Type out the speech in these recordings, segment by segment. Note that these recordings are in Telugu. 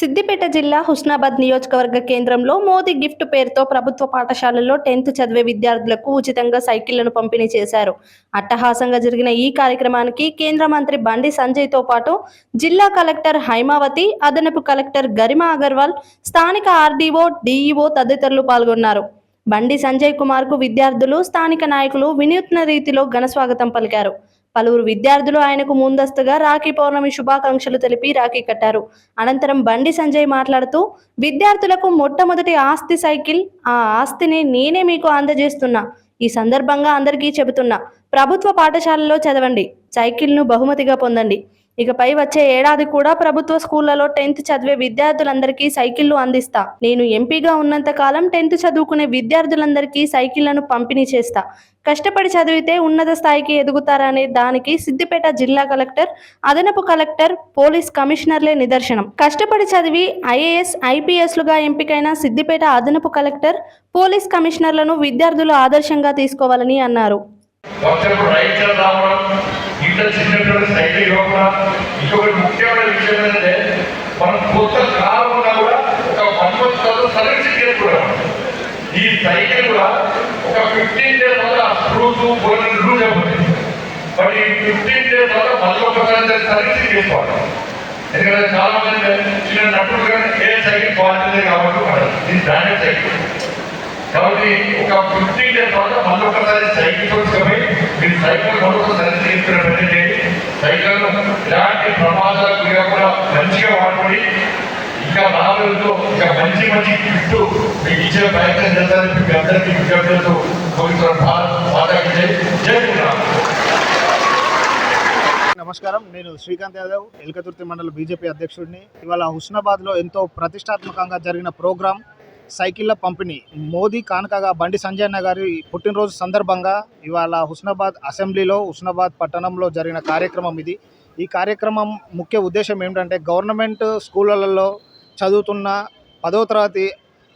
సిద్దిపేట జిల్లా హుస్నాబాద్ నియోజకవర్గ కేంద్రంలో మోదీ గిఫ్ట్ పేరుతో ప్రభుత్వ పాఠశాలల్లో టెన్త్ చదివే విద్యార్థులకు ఉచితంగా సైకిళ్ళను పంపిణీ చేశారు. అట్టహాసంగా జరిగిన ఈ కార్యక్రమానికి కేంద్ర మంత్రి బండి సంజయ్తో పాటు జిల్లా కలెక్టర్ హైమావతి అదనపు కలెక్టర్ గరిమా అగర్వాల్ స్థానిక ఆర్డీఓ డీఈఓ తదితరులు పాల్గొన్నారు. బండి సంజయ్ కుమార్కు విద్యార్థులు స్థానిక నాయకులు వినూత్న రీతిలో ఘన స్వాగతం పలికారు. పలువురు విద్యార్థులు ఆయనకు ముందస్తుగా రాఖీ పౌర్ణమి శుభాకాంక్షలు తెలిపి రాఖీ కట్టారు. అనంతరం బండి సంజయ్ మాట్లాడుతూ విద్యార్థులకు మొట్టమొదటి ఆస్తి సైకిల్ ఆ ఆస్తిని నేనే మీకు అందజేస్తున్నా. ఈ సందర్భంగా అందరికీ చెబుతున్నా ప్రభుత్వ పాఠశాలలో చదవండి. సైకిల్ను బహుమతిగా పొందండి. ఇకపై వచ్చే ఏడాది కూడా ప్రభుత్వ స్కూళ్ళలో టెన్త్ చదివే విద్యార్థులందరికీ సైకిళ్ళు అందిస్తా. నేను ఎంపీగా ఉన్నంత కాలం టెన్త్ చదువుకునే విద్యార్థులందరికీ సైకిళ్ళను పంపిణీ చేస్తా. కష్టపడి చదివితే ఉన్నత స్థాయికి ఎదుగుతారనే దానికి సిద్దిపేట జిల్లా కలెక్టర్ అదనపు కలెక్టర్ పోలీస్ కమిషనర్లే నిదర్శనం. కష్టపడి చదివి ఐఏఎస్ ఐపీఎస్లుగా ఎంపికైన సిద్దిపేట అదనపు కలెక్టర్ పోలీస్ కమిషనర్లను విద్యార్థులు ఆదర్శంగా తీసుకోవాలని అన్నారు. ఇంకొకటి ముఖ్యమైన విషయం ఏంటంటే మనం కొత్త కాలం ఉన్నా కూడా ఒక వన్ మంత్ తర్వాత సర్వీసింగ్ చేసుకోవడం ఈ సైకిల్ కూడా ఒక ఫిఫ్టీన్ డేస్ వల్ల స్క్రూస్ బోర్డు లూజ్ అయిపోతుంది బట్ ఈ ఫిఫ్టీన్ డేస్ వల్ల మళ్ళీ ఒకసారి సర్వీసింగ్ చేసుకోవాలి. ఎందుకంటే చాలా మంది చిన్న నటుడు కానీ ఏ సైకిల్ క్వాలిటీ కాబట్టి వాడరు. ఇది బ్రాండెడ్ సైకిల్. కాబట్టి ఒక ఫిఫ్టీన్ డేస్ తర్వాత మళ్ళీ ఒకసారి సైకిల్ తీసుకుపోయి మీరు సైకిల్ కొనుక్కో సర్వీస్ చేసుకునే పెట్టండి సైకిల్ ఇలాంటి ప్రమాదాలకు గురకుండా మంచిగా వాడుకొని ఇంకా రాబోయేతో ఇంకా మంచి మంచి గిఫ్ట్ మీకు ఇచ్చే ప్రయత్నం చేస్తారని మీకు అందరికీ విజ్ఞప్తులతో చేస్తూ భారత్ మాతాకి జై. చేసుకున్నాం నమస్కారం. నేను శ్రీకాంత్ యాదవ్ ఎల్కతుర్తి మండల బీజేపీ అధ్యక్షుడిని. ఇవాళ హుస్నాబాద్లో ఎంతో ప్రతిష్టాత్మకంగా జరిగిన ప్రోగ్రాం సైకిళ్ళ పంపిణీ. మోదీ కానుకగా బండి సంజయ్ గారి పుట్టినరోజు సందర్భంగా ఇవాళ హుస్నాబాద్ అసెంబ్లీలో హుస్నాబాద్ పట్టణంలో జరిగిన కార్యక్రమం ఇది. ఈ కార్యక్రమం ముఖ్య ఉద్దేశం ఏమిటంటే గవర్నమెంట్ స్కూళ్ళలలో చదువుతున్న పదో తరగతి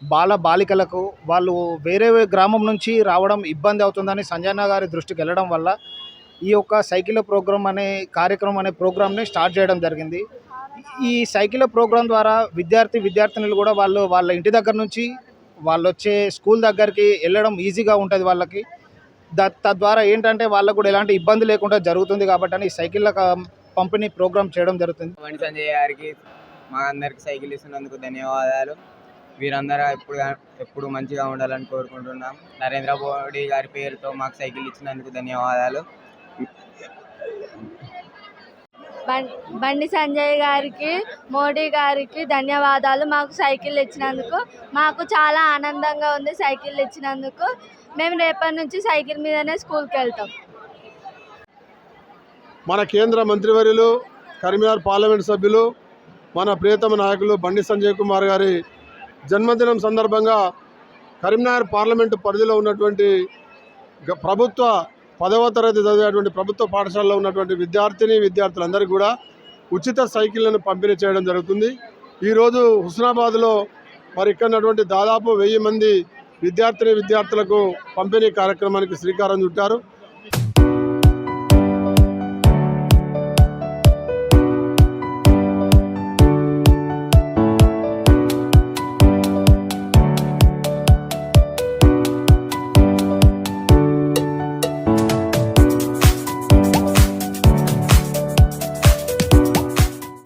బాల బాలికలకు వాళ్ళు వేరే గ్రామం నుంచి రావడం ఇబ్బంది అవుతుందని సంజయ్ గారి దృష్టికి వెళ్ళడం వల్ల ఈ యొక్క సైకిల్ ప్రోగ్రామ్ అనే కార్యక్రమం అనే ప్రోగ్రామ్ని స్టార్ట్ చేయడం జరిగింది. ఈ సైకిల్ ప్రోగ్రాం ద్వారా విద్యార్థి విద్యార్థినులు కూడా వాళ్ళు వాళ్ళ ఇంటి దగ్గర నుంచి వాళ్ళు వచ్చే స్కూల్ దగ్గరికి వెళ్ళడం ఈజీగా ఉంటుంది వాళ్ళకి. తద్వారా ఏంటంటే వాళ్ళకు కూడా ఎలాంటి ఇబ్బంది లేకుండా జరుగుతుంది కాబట్టి అని సైకిళ్ళ పంపిణీ ప్రోగ్రామ్ చేయడం జరుగుతుంది. బండి సంజయ్ గారికి మా అందరికి సైకిల్ ఇస్తున్నందుకు ధన్యవాదాలు. వీరందరూ ఎప్పుడు ఎప్పుడు మంచిగా ఉండాలని కోరుకుంటున్నాం. నరేంద్ర మోడీ గారి పేరుతో మాకు సైకిల్ ఇచ్చినందుకు ధన్యవాదాలు. బండి సంజయ్ గారికి మోడీ గారికి ధన్యవాదాలు. మాకు సైకిల్ ఇచ్చినందుకు మాకు చాలా ఆనందంగా ఉంది సైకిల్ ఇచ్చినందుకు. మేము రేపటి నుంచి సైకిల్ మీదనే స్కూల్కి వెళ్తాం. మన కేంద్ర మంత్రివర్యులు కరీంనగర్ పార్లమెంట్ సభ్యులు మన ప్రియతమ నాయకులు బండి సంజయ్ కుమార్ గారి జన్మదినం సందర్భంగా కరీంనగర్ పార్లమెంటు పరిధిలో ఉన్నటువంటి ప్రభుత్వ పదవ తరగతి చదివేటువంటి ప్రభుత్వ పాఠశాలలో ఉన్నటువంటి విద్యార్థిని విద్యార్థులందరికీ కూడా ఉచిత సైకిళ్ళను పంపిణీ చేయడం జరుగుతుంది. ఈరోజు హుస్నాబాద్లో మరి ఇక్కడ ఉన్నటువంటి దాదాపు వెయ్యి మంది విద్యార్థిని విద్యార్థులకు పంపిణీ కార్యక్రమానికి శ్రీకారం చుట్టారు.